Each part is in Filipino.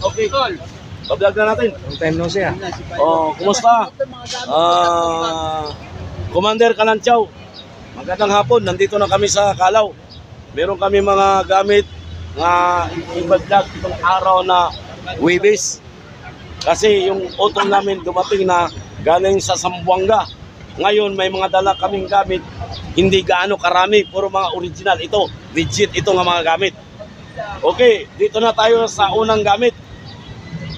Okay. Pablog na natin. Long time no siya. Oh, kumusta? Ah, Commander Kalanchaw. Magandang hapon. Nandito na kami sa Kalaw. Meron kami mga gamit nga ibadlag itong araw na Webis. Kasi yung utol namin dumating na galing sa Sambuanga. Ngayon may mga dala kaming gamit. Hindi gaano karami, puro mga original ito. Legit ito nga mga gamit. Okay, dito na tayo sa unang gamit.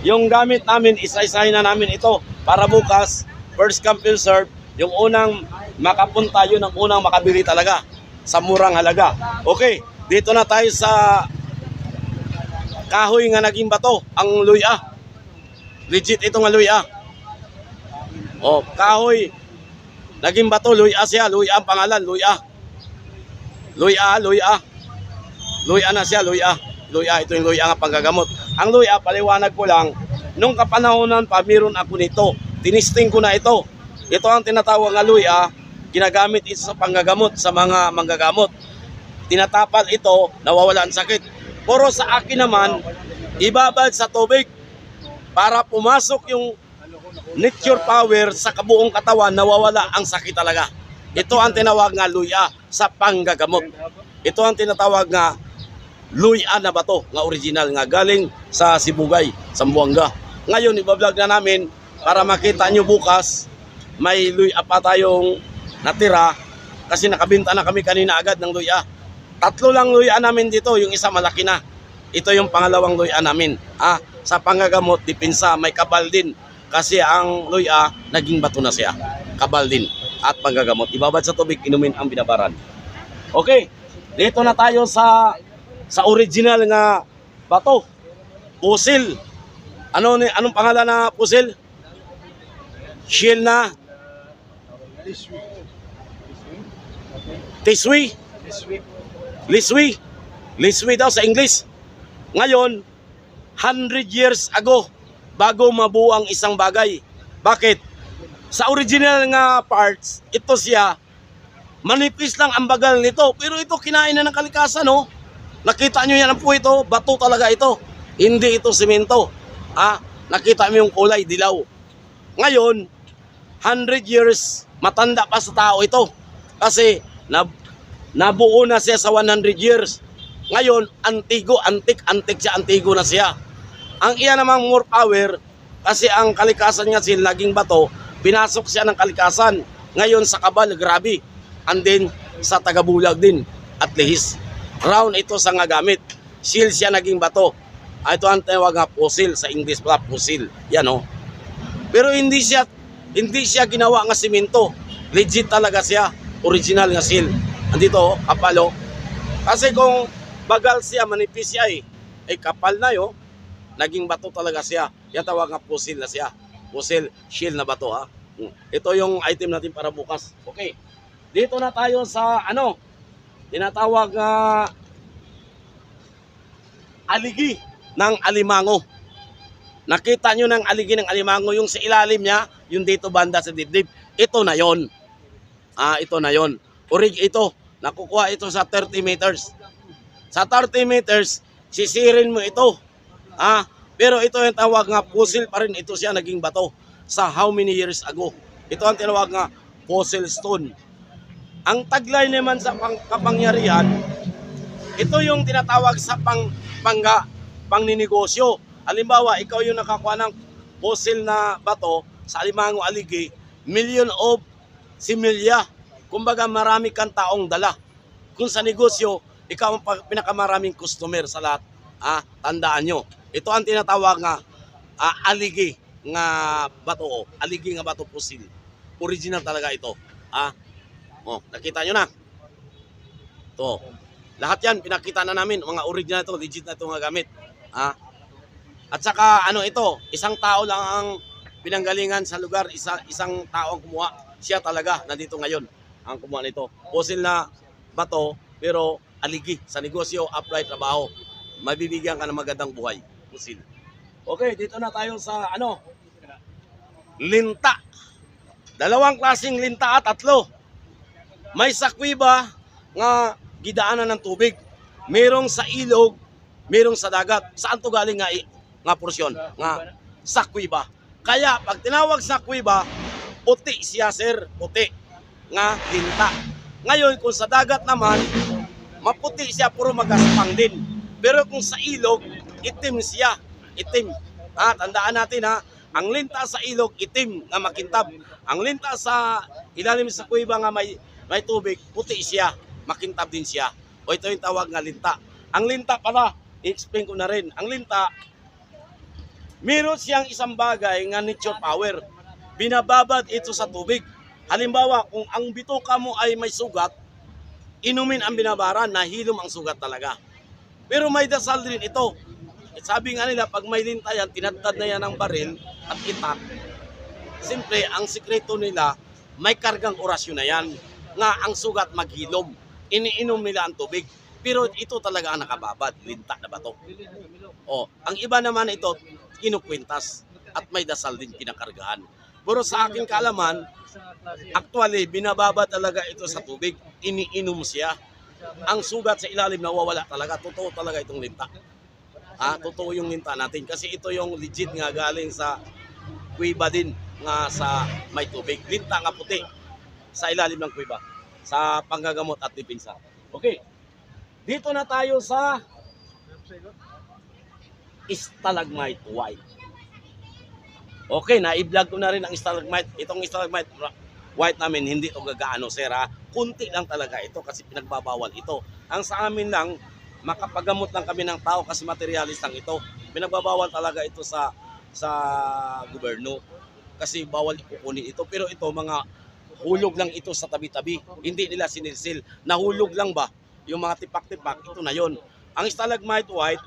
Yung gamit namin, isa-isahin na namin ito para bukas, first come, first serve, yung unang makapunta, yun ang unang makabili talaga sa murang halaga. Okay, dito na tayo sa kahoy nga naging bato, ang luya. Legit ito nga luya. Oh, kahoy, naging bato, luya siya, luya ang pangalan, luya. Luya, luya. Luya na siya, luya. Luya, ito yung luya nga panggagamot. Ang luya, paliwanag ko lang, nung kapanahonan pa, meron ako nito. Tinisting ko na ito. Ito ang tinatawag nga luya, ginagamit ito sa panggagamot sa mga manggagamot. Tinatapal ito, nawawala ang sakit. Pero sa akin naman, ibabad sa tubig para pumasok yung nature power sa kabuong katawan, nawawala ang sakit talaga. Ito ang tinawag nga luya sa panggagamot. Ito ang tinatawag nga luya na bato nga original nga galing sa Sibugay, Sambuanga. Ngayon ibablog na namin para makita nyo bukas may luya pa tayong natira kasi nakabinta na kami kanina agad ng luya. Tatlo lang luya namin dito, yung isa malaki na. Ito yung pangalawang luya namin. Ah, sa pangagamot, dipinsa, may kabal din. Kasi ang luya, naging bato na siya. Kabal din. At panggagamot. Ibabad sa tubig, inumin ang binabaran. Okay, dito na tayo sa sa original nga bato. Pusil. Ano ni anong pangalan na pusil? Shield na Tiswi. Liswi. Liswi daw sa English. Ngayon, 100 years ago, bago mabuo ang isang bagay. Bakit? Sa original nga parts, ito siya, manipis lang ang bagal nito. Pero ito kinain na ng kalikasan, no? Nakita nyo yan po ito, bato talaga ito. Hindi ito simento. Ah, nakita mo yung kulay, dilaw. Ngayon, 100 years, matanda pa sa tao ito. Kasi na, nabuo na siya sa 100 years. Ngayon, antigo, antik, antik siya, antigo na siya. Ang iya namang more power, kasi ang kalikasan niya sin laging bato, pinasok siya ng kalikasan. Ngayon sa kabal, grabe. And then, sa tagabulag din, at lihis. Round ito sa nga gamit. Seal siya naging bato. Ah, Ito ang tawag nga fossil sa English pala, fossil. Yan oh. Pero hindi siya hindi siya ginawa nga simento. Legit talaga siya. Original nga seal. Andito oh, kapal oh. Kasi kung bagal siya, manipis siya eh. Eh kapal na yo. Naging bato talaga siya. Yan tawag nga fossil na siya. Fossil shield na bato ha. Hmm. Ito yung item natin para bukas. Okay. Dito na tayo sa ano, tinatawag nga aligi ng alimango. Nakita nyo ng aligi ng alimango, yung sa ilalim niya, yung dito banda sa dibdib, ito na yon. Ah, ito na yon. Orig ito, nakukuha ito sa 30 meters. Sa 30 meters, sisirin mo ito. Ah, pero ito yung tawag nga fossil pa rin, ito siya naging bato sa how many years ago. Ito ang tinawag nga fossil stone. Ang taglay naman sa pang, kapangyarihan, ito yung tinatawag sa pang, pangga, pangninegosyo. Halimbawa, ikaw yung nakakuha ng fossil na bato sa Alimango Aligi, million of similya. Kumbaga, marami kang taong dala. Kung sa negosyo, ikaw ang pinakamaraming customer sa lahat. Ah, tandaan nyo. Ito ang tinatawag nga ah, aligi nga bato. Aligi nga bato fossil. Original talaga ito. Ah, oh, nakita nyo na. To. Lahat yan, pinakita na namin. Mga original to, legit na ito nga gamit. Ah. At saka, ano ito, isang tao lang ang pinanggalingan sa lugar, isa, isang tao ang kumuha. Siya talaga, nandito ngayon, ang kumuha nito. Fossil na bato, pero aligi sa negosyo, apply, trabaho. Mabibigyan ka ng magandang buhay. Fossil. Okay, dito na tayo sa, ano, linta. Dalawang klaseng linta at tatlo. May sakwiba nga gidaanan ng tubig. Merong sa ilog, merong sa dagat. Saan to galing nga, nga porsyon? Nga sa kuiba. Kaya pag tinawag sa kuiba, puti siya sir, puti. Nga linta. Ngayon kung sa dagat naman, maputi siya puro magaspang din. Pero kung sa ilog, itim siya. Itim. Ha, tandaan natin ha, ang linta sa ilog, itim nga makintab. Ang linta sa ilalim sa kuiba nga may, may tubig, puti siya. Makintab din siya. O ito yung tawag nga linta. Ang linta pala, i-explain ko na rin. Ang linta, meron siyang isang bagay nga nature power. Binababad ito sa tubig. Halimbawa, kung ang bituka mo ay may sugat, inumin ang binabaran, nahilom ang sugat talaga. Pero may dasal din ito. Sabi nga nila, pag may linta yan, tinatad na yan ng baril at itak. Siyempre, ang sikreto nila, may kargang orasyon na yan, nga ang sugat maghilom. Iniinom nila ang tubig. Pero ito talaga ang nakababad, linta na bato. O, ang iba naman ito, kinukwintas at may dasal din kinakargahan. Pero sa aking kaalaman, actually, binababa talaga ito sa tubig. Iniinom siya. Ang sugat sa ilalim nawawala talaga. Totoo talaga itong linta. Ah, totoo yung linta natin. Kasi ito yung legit nga galing sa kuiba din nga sa may tubig. Linta nga puti sa ilalim ng kuiba. Sa panggagamot at dipinsa. Okay. Dito na tayo sa stalagmite white. Okay, na-vlog ko na rin ang stalagmite. Itong stalagmite white namin, hindi ito gagaano, sir ha. Kunti lang talaga ito kasi pinagbabawal ito. Ang sa amin lang, makapagamot lang kami ng tao kasi materialis lang ito. Pinagbabawal talaga ito sa sa gobyerno kasi bawal ikukunin ito. Pero ito, mga hulog lang ito sa tabi-tabi. Hindi nila sinilsil. Nahulog lang ba? Yung mga tipak-tipak, ito na yon. Ang stalagmite white,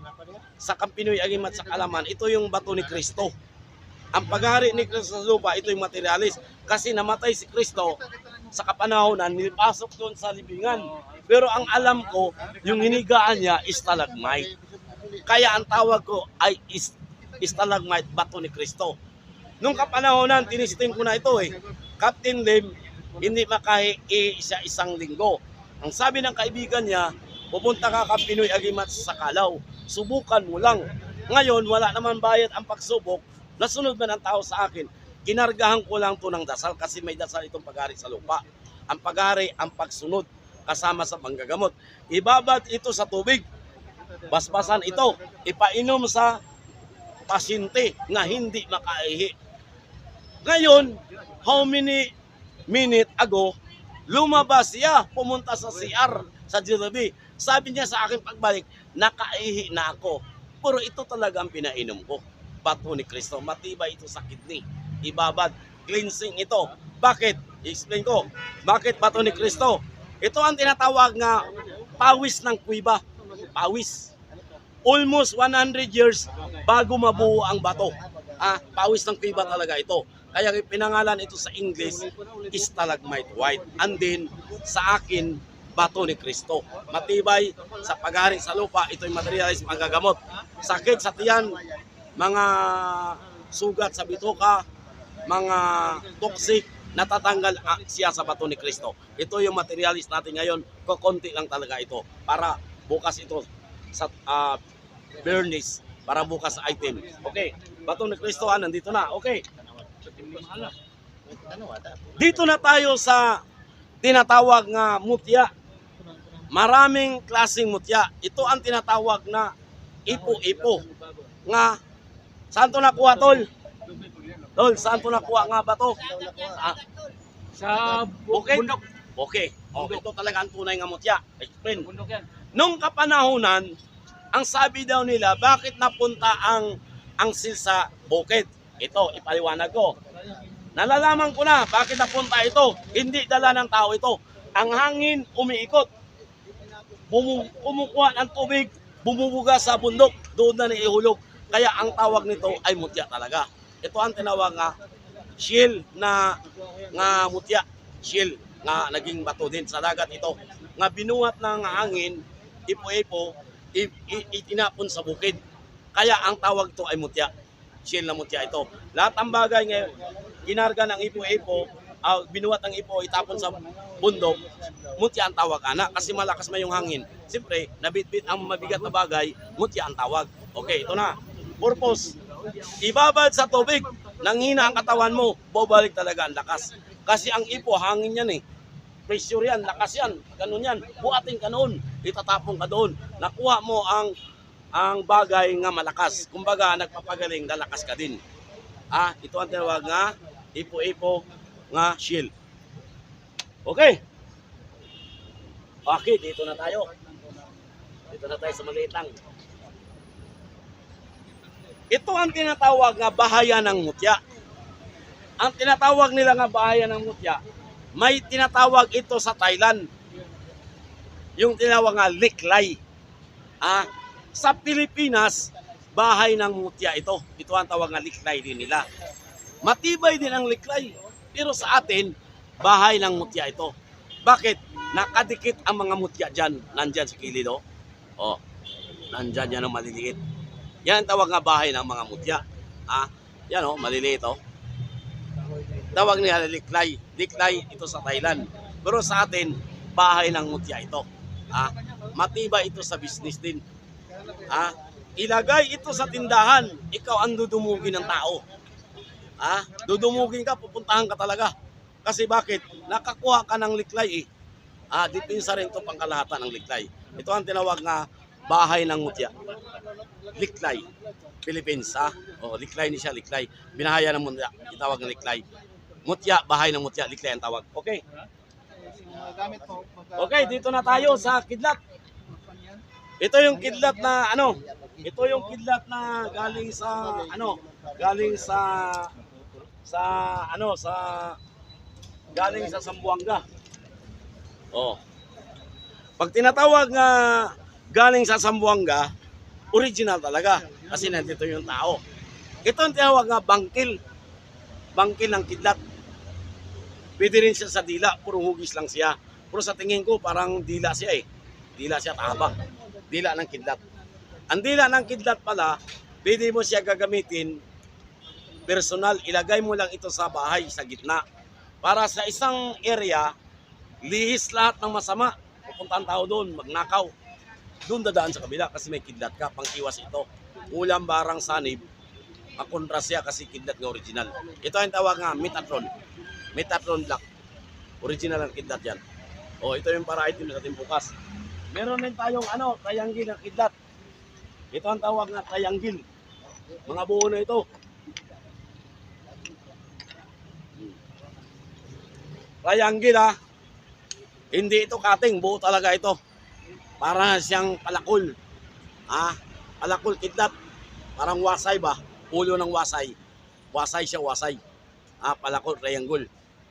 sa Kampinoy Agimat sa Kalaman, ito yung bato ni Kristo. Ang paghari ni Kristo sa lupa, ito yung materialis. Kasi namatay si Kristo sa kapanahonan, nilipasok doon sa libingan. Pero ang alam ko, yung hinigaan niya, stalagmite. Kaya ang tawag ko ay stalagmite, bato ni Kristo. Nung kapanahonan, tinisting ko na ito eh. Captain Lim, hindi makahi isa isang linggo. Ang sabi ng kaibigan niya, pupunta ka ka Pinoy Agimat sa Kalaw. Subukan mo lang. Ngayon, wala naman bayad ang pagsubok. Nasunod man ang tao sa akin. Kinargahan ko lang to ng dasal kasi may dasal itong paghari sa lupa. Ang paghari, ang pagsunod kasama sa panggagamot. Ibabad ito sa tubig. Basbasan ito. Ipainom sa pasyente na hindi makaihi. Ngayon, how many minute ago, lumabas siya, pumunta sa CR sa Jollibee. Sabi niya sa akin pagbalik, nakaihi na ako. Pero ito talaga ang pinainom ko. Bato ni Kristo. Matibay ito sa kidney. Ibabad. Cleansing ito. Bakit? I-explain ko. Bakit bato ni Kristo? Ito ang tinatawag nga pawis ng kuiba. Pawis. Almost 100 years bago mabuo ang bato. Ah, pawis ng kuiba talaga ito. Kaya pinangalan ito sa English, stalagmite white. And then, sa akin, bato ni Kristo. Matibay sa paghari sa lupa, ito'y materialis magagamot. Sakit sa tiyan, mga sugat sa bituka, mga toxic, natatanggal ah, siya sa bato ni Kristo. Ito yung materialis natin ngayon, kukunti lang talaga ito. Para bukas ito sa ah, burnish, para bukas item. Okay, bato ni Kristo, ah, nandito na. Okay. Dito na tayo sa tinatawag nga mutya. Maraming klaseng mutya. Ito ang tinatawag na ipo-ipo. Nga, saan to nakuha, tol? Tol, saan to nakuha nga ba to? Ah, Sa Okay. bundok. okay. Okay, ito talaga ang tunay nga mutya. Explain. Bundok yan. Nung kapanahunan, ang sabi daw nila, bakit napunta ang ang sil sa bukid? Ito, ipaliwanag ko. Nalalaman ko na bakit napunta ito. Hindi dala ng tao ito. Ang hangin umiikot. Bumu kumukuha ng tubig, bumubuga sa bundok, doon na naihulog. Kaya ang tawag nito ay mutya talaga. Ito ang tinawag nga shield na nga mutya. Shield nga naging bato din sa dagat ito. Nga binuhat ng hangin, ipo-ipo, itinapon sa bukid. Kaya ang tawag ito ay mutya. Shield na mutya ito. Lahat ang bagay ngayon, ginarga ng ipo-ipo ah, binuhat ng ipo, itapon sa bundok, mutya ang tawag ana kasi malakas may yung hangin. Siyempre, nabitbit ang mabigat na bagay, mutya ang tawag. Okay, ito na. Purpose. Ibabad sa tubig, nanghina ang katawan mo, babalik talaga ang lakas. Kasi ang ipo, hangin yan eh. Pressure yan, lakas yan, ganun yan. Buhatin ka noon, itatapon ka doon. Nakuha mo ang ang bagay nga malakas. Kumbaga, nagpapagaling, lalakas ka din. Ah, ito ang tinawag nga ipo-ipo nga shield. Okay. Okay, dito na tayo. Dito na tayo sa maliit lang. Ito ang tinatawag nga bahaya ng mutya. Ang tinatawag nila nga bahaya ng mutya, may tinatawag ito sa Thailand. Yung tinawag nga liklay. Ah, sa Pilipinas, bahay ng mutya ito. Ito ang tawag nga liklay din nila. Matibay din ang liklay. Pero sa atin, bahay ng mutya ito. Bakit? Nakadikit ang mga mutya dyan. Nandyan sa kilid, oh. Oh, nandyan yan ang maliliit. Yan ang tawag nga bahay ng mga mutya. Ah, yan oh, maliliit oh. Tawag nila liklay. Liklay ito sa Thailand. Pero sa atin, bahay ng mutya ito. Ah, matibay ito sa business din. Ah, ilagay ito sa tindahan. Ikaw ang dudumugin ng tao. Ah, dudumugin ka, pupuntahan ka talaga. Kasi bakit? Nakakuha ka ng liklay eh. Ah, dipinsa rin ito pangkalahatan ng liklay. Ito ang tinawag nga bahay ng mutya. Liklay. Philippines, ha? O, liklay ni siya, liklay. Binahaya ng mutya, itawag ng liklay. Mutya, bahay ng mutya, liklay ang tawag. Okay. Okay, dito na tayo sa kidlat. Ito yung kidlat na ano? Ito yung kidlat na galing sa ano? Galing sa sa ano sa galing sa Sambuanga. Oh. Pag tinatawag nga galing sa Sambuanga, original talaga kasi nandito yung tao. Ito ang tinawag nga bangkil. Bangkil ng kidlat. Pwede rin siya sa dila, puro hugis lang siya. Pero sa tingin ko parang dila siya eh. Dila siya taba. Dila ng kidlat. Ang dila ng kidlat pala, pwede mo siya gagamitin personal. Ilagay mo lang ito sa bahay, sa gitna. Para sa isang area, lihis lahat ng masama. Pupunta ang tao doon, magnakaw. Doon dadaan sa kabila kasi may kidlat ka, pang iwas ito. Ulam barang sanib, makontra siya kasi kidlat nga original. Ito ang tawag nga, Metatron. Metatron Black. Original ang kidlat yan. O, ito yung para item sa ating bukas. Meron din tayong ano, triangle ng kidlat. Ito ang tawag nga triangle. Mga buo na ito. Triangle ha. Hindi ito cutting, buo talaga ito. Para siyang palakol. Ha? Palakol kidlat. Parang wasay ba? Ulo ng wasay. Wasay siya, wasay. Ah, palakol, triangle.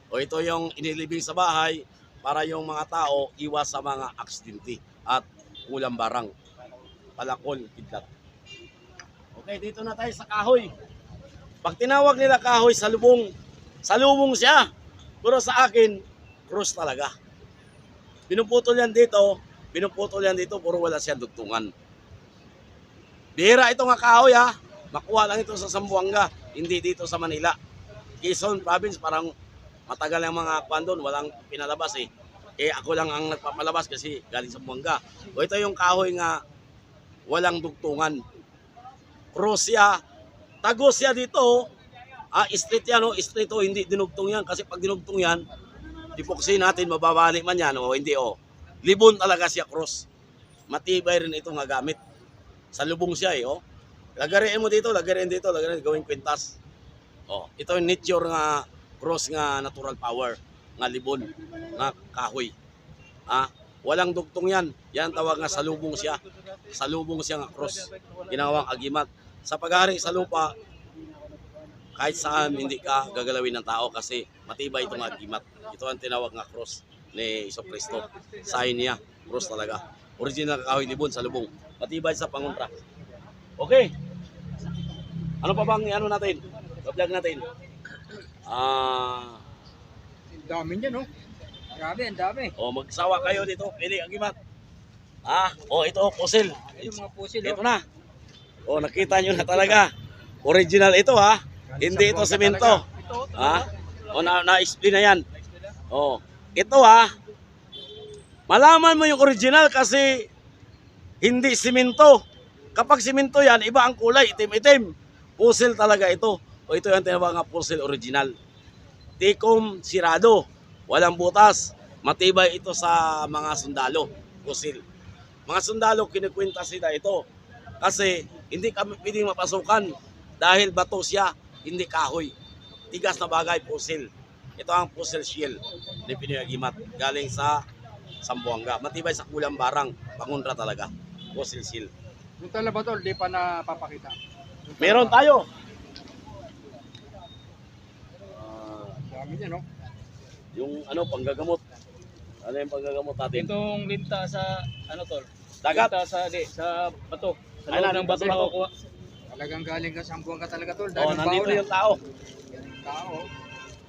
O ito yung inilibing sa bahay para yung mga tao iwas sa mga aksidente at ulam barang. Palakol, kidlat. Okay, dito na tayo sa kahoy. Pag tinawag nila kahoy sa lubong, sa lubong siya. Pero sa akin, cross talaga. Pinuputol yan dito, pinuputol yan dito, puro wala siya dugtungan. Bihira ito nga kahoy ha. Makuha lang ito sa Zamboanga, hindi dito sa Manila. Quezon province, parang matagal ang mga kwan doon, walang pinalabas eh. Eh ako lang ang nagpapalabas kasi galing sa Buanga. O ito yung kahoy nga walang dugtungan. Cross siya, tagos siya dito. Ah, street yan, oh, street oh, hindi dinugtong yan. Kasi pag dinugtong yan, ipuksin natin, mababali man yan, o hindi oh. Libon talaga siya cross. Matibay rin ito nga gamit. Sa lubong siya eh, oh. Lagarin mo dito, lagarin dito, lagarin gawing kwintas. Oh, ito yung nature nga cross nga natural power nga libon nga kahoy. Ah, walang dugtong yan. Yan tawag nga salubong siya. Salubong siya nga cross. Ginawang agimat. Sa paghari sa lupa, kahit saan hindi ka gagalawin ng tao kasi matibay itong agimat. Ito ang tinawag nga cross ni Iso Cristo. Sign niya, cross talaga. Original kahoy libon sa lubong. Matibay sa pangontra. Okay. Ano pa bang ano natin? Vlog natin. Ah, Dami niya, no? Grabe, ang dami. o magsawa kayo dito, pili ang gimat. Ah, o ito pusil. Yung mga pusil, Ito oh. na. O nakita nyo na talaga. Original ito ha. Hindi ito semento. Ito, Ha? O na, na-explain na yan. Oh. Ito ha. Malaman mo yung original kasi hindi simento. Kapag simento yan, iba ang kulay, itim-itim. Puzzle talaga ito. O ito yung tinawag nga puzzle original. Tikom sirado. Walang butas. Matibay ito sa mga sundalo. Puzzle. Mga sundalo, kinikwenta sila ito. Kasi hindi kami pwedeng mapasukan dahil bato siya, hindi kahoy. Tigas na bagay, puzzle. Ito ang puzzle shell ni Pinoy Agimat. Galing sa Sambuanga. Matibay sa kulang barang. Pangunra talaga. Puzzle shell. Yung tala ba tol, di pa napapakita. Meron tayo. Dami niya, no? Yung ano, panggagamot. Ano yung panggagamot natin? Itong linta sa ano tol? Dagat. Linta sa di, sa bato. Sa Ay, loob ng bato nakukuha. Talagang galing ka sa ka talaga tol. Oh, Dahil nandito yung tao. tao.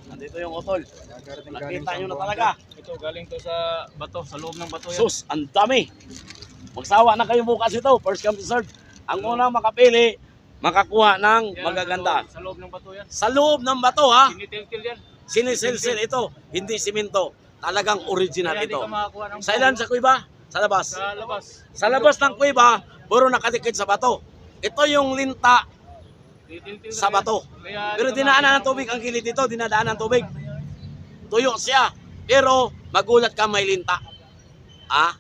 Nandito yung galing Nakita nyo na talaga. Ito galing to sa bato, sa loob ng bato yan. Sus, ang dami. Magsawa na kayo bukas ito. First come to serve. Ang unang makapili, makakuha ng Yan, magaganda. Sa loob ng bato yan. Sa loob ng bato ha. Tinitil-til yan. Sinisilsil ito. Hindi simento. Talagang original ito. ng Sa ilan sa kuiba? Sa labas. Sa labas. Sa labas ng kuiba, puro nakadikit sa bato. Ito yung linta sa bato. Pero dinaanan ng tubig ang kilid dito, dinadaanan ng tubig. Tuyo siya. Pero magulat ka may linta. Ah?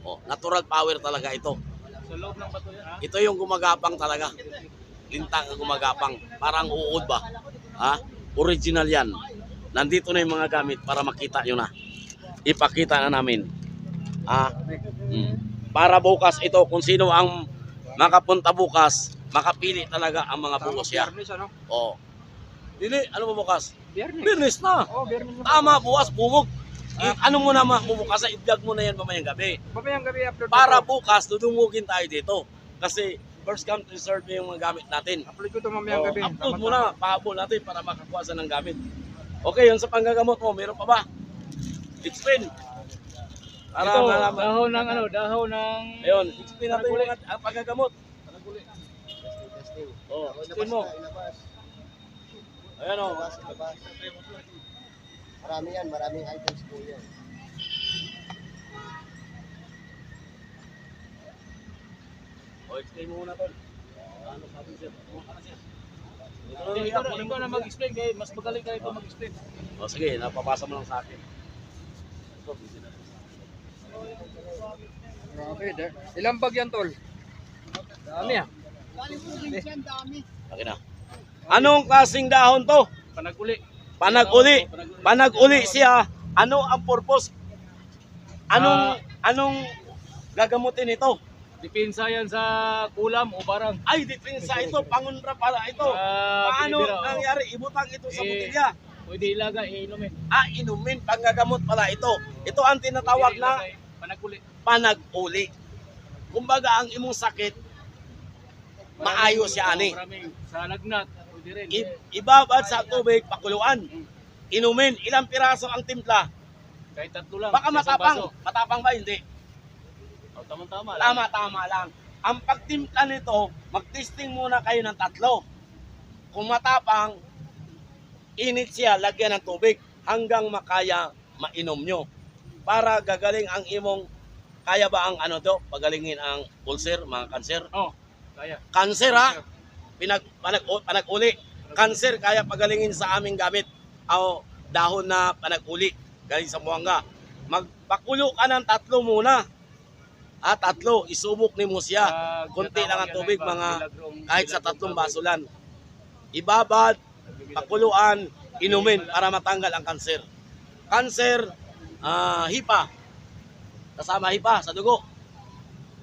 Oh, natural power talaga ito. Sa loob ng bato yan. Ha? Ito yung gumagapang talaga. Linta ang gumagapang. Parang uod ba? Ha? Original yan. Nandito na yung mga gamit para makita nyo na. Ipakita na namin. Ah, mm. Para bukas ito, kung sino ang makapunta bukas, makapili talaga ang mga bukas niya. Biyernes, ano? Oh. Dili, ano ba bukas? Biyernes. Birnis na. Oh, biyernes. na. Tama, bukas, bumog. I- ano mo naman bubukas, i-vlog mo na yan mamayang gabi. Mamayang gabi upload. Para bukas, dudumugin tayo dito. Kasi first come to serve yung mga gamit natin. Upload ko to mamayang Oh, gabi. upload Tama, mo tama. na, pahabol natin para makakuha sa ng gamit. Okay, yun sa panggagamot mo, meron pa ba? Explain. Para Ito, malaman. dahon ng ano, dahon ng... Ayun, explain natin yung mga ang panggagamot. Oh, explain mo. Ayan oh. o. Marami yan, maraming items po yan. O, explain mo muna tol. Ano sabi ka na siya. Ito na Ikaw, lang na, ikaw na mag-explain kayo. Mas magaling kayo ito mag-explain. O sige, napapasa mo lang sa akin. Ito, busy na. Grabe, de. Ilang bag yan, tol? Dami ah. Okay na. Anong klaseng dahon to? Panaguli. Panag-uli. Panag-uli siya. Ano ang purpose? Anong anong gagamutin ito? Dipinsa yan sa kulam o barang. Ay, depensa ito, pangunra pala ito. Ah, Paano pinibira, oh. nangyari? Ibutang ito sa Eh, botelya. Pwede ilagay, iinumin. Ah, inumin, panggagamot pala ito. Ito ang tinatawag Pwede na ilagay, Panaguli. panag-uli. Kumbaga, ang imong sakit, maayos siya ani. Maraming sa lagnat. Pwede rin. I- ibabad sa tubig, pakuluan. Inumin, ilang piraso ang timpla. Kahit tatlo lang. Baka sa matapang. baso. Matapang ba? Hindi. O, tama-tama lang. Tama, tama lang. Ang pagtimpla nito, mag-testing muna kayo ng tatlo. Kung matapang, init siya, lagyan ng tubig hanggang makaya mainom nyo. Para gagaling ang imong, kaya ba ang ano to, pagalingin ang ulcer, mga kanser? Oh, kaya. Kanser ha, pinag, panag, panag-uli. Kanser, kaya pagalingin sa aming gamit. O dahon na panag-uli, galing sa buwanga. Magpakulo ka ng tatlo muna. Ah, tatlo, isubok ni mo siya. Pag Konti lang ang tubig, mga kahit sa tatlong lang. Ibabad, pakuluan, inumin para matanggal ang kanser. Kanser, ah, hipa. Kasama hipa sa dugo.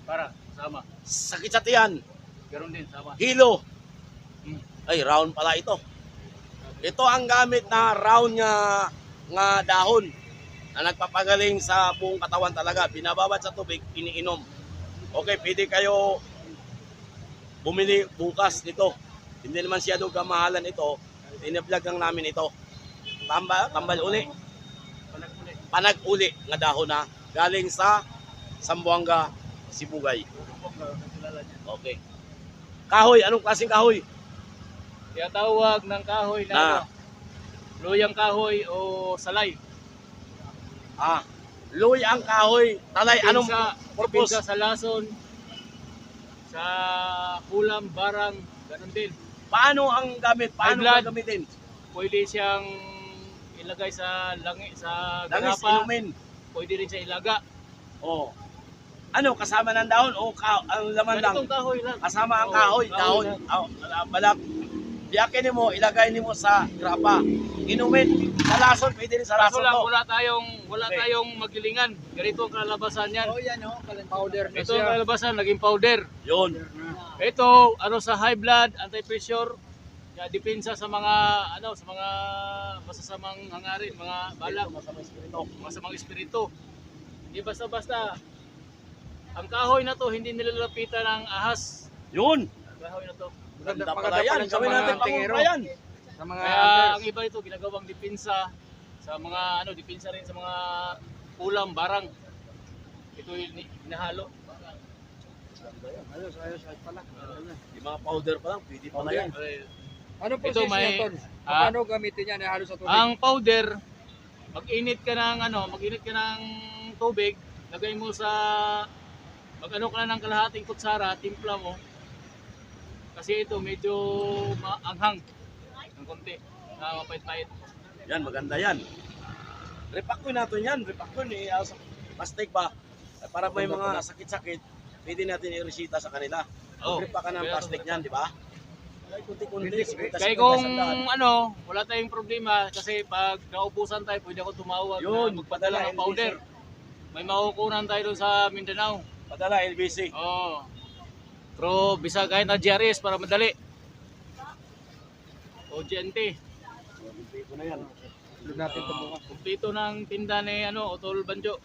Para, sama. Sakit sa tiyan, Ganon din, sama. hilo. Hmm. Ay, round pala ito. Ito ang gamit na round nga, nga dahon na nagpapagaling sa buong katawan talaga. Binababad sa tubig, iniinom. Okay, pwede kayo bumili bukas nito. Hindi naman siya doon kamahalan ito. Tinablog lang namin ito. Tamba, tambal uli. Panaguli. Panag-uli nga dahon na galing sa Sambuanga, Sibugay. Okay. Kahoy, anong klaseng kahoy? Kaya tawag ng kahoy na, Na, ano, Luyang kahoy o salay. Ah, luy ang kahoy. Talay, anong Pinsa, purpose? pinsa sa lason, sa kulam, barang, ganun din. Paano ang gamit? Paano blood. gagamitin? Pwede siyang ilagay sa langi, sa Langis, garapa. inumin. Pwede rin siya ilaga. Oh. Ano, kasama ng dahon o ka- ang laman lang? Ganitong kahoy lang. Kasama ang Oo, kahoy, dahon, lang. oh, balak. Biyakin mo, ilagay nimo sa grapa. Inumin, sa lason, pwede rin sa lason lang, to. wala tayong, wala Okay. tayong magilingan. Ganito ang kalalabasan yan. Oh, yan oh, powder na Ito ang siya. kalalabasan, naging powder. Yun. Ito, ano sa high blood, anti-pressure, ya, depensa sa mga ano sa mga masasamang hangarin, mga balak, masamang espiritu. Hindi basta-basta. Ang kahoy na to hindi nilalapitan ng ahas. Yun. Ang kahoy na to. Ganda maganda pala yan. Gawin natin tingero. pangungpa yan. Sa mga Kaya ang iba ito ginagawang depensa sa mga ano, depensa rin sa mga ulam, barang. Ito yung hinahalo. Ayos, ayos, ayos pala. Yung mga powder pa lang, pwede pala yan. Ano po Ito ito may- Tol? Ah? Paano gamitin yan? Ihalo sa tubig? Ang powder, mag-init ka ng ano, mag-init ka ng tubig, lagay mo sa mag-ano ka na ng kalahating kutsara, timpla mo. Kasi ito medyo maanghang ng konti, na mapait-pait. Yan, maganda yan. Repakoy natin yan. Repakoy ni uh, plastic ba? Eh, Para may mga sakit-sakit, pwede natin i-resita sa kanila. Oh, Magripa ka ng plastic niyan, di ba? Kunti-kunti. Kaya kung ano, wala tayong problema kasi pag naubusan tayo, pwede ako tumawag Yun, na magpadala ng powder. May makukunan tayo doon sa Mindanao. Padala, LBC. Oo. Pero bisa kahit na GRS para madali. O GNT. Ito na yan. Tulog natin ito bukas. Kumpleto ng tinda ni ano, Otol Banjo.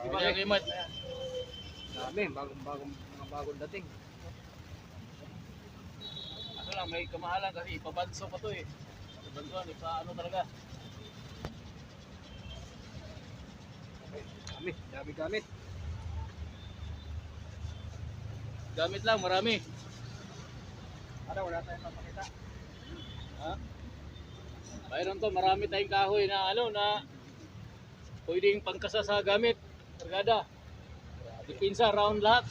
Di ba kaya Mat? Dami, bagong, bagong, mga bagong dating. Ano lang, may kamahalan kasi ipabanso pa to eh. Ipabansuan, ipa ano talaga. Dami, dami gamit. Gamit lang, marami. Ano, wala tayong mapakita. Ha? Mayroon to, marami tayong kahoy na ano na pwedeng pangkasa sa gamit. Kargada. Dipinsa, round lahat.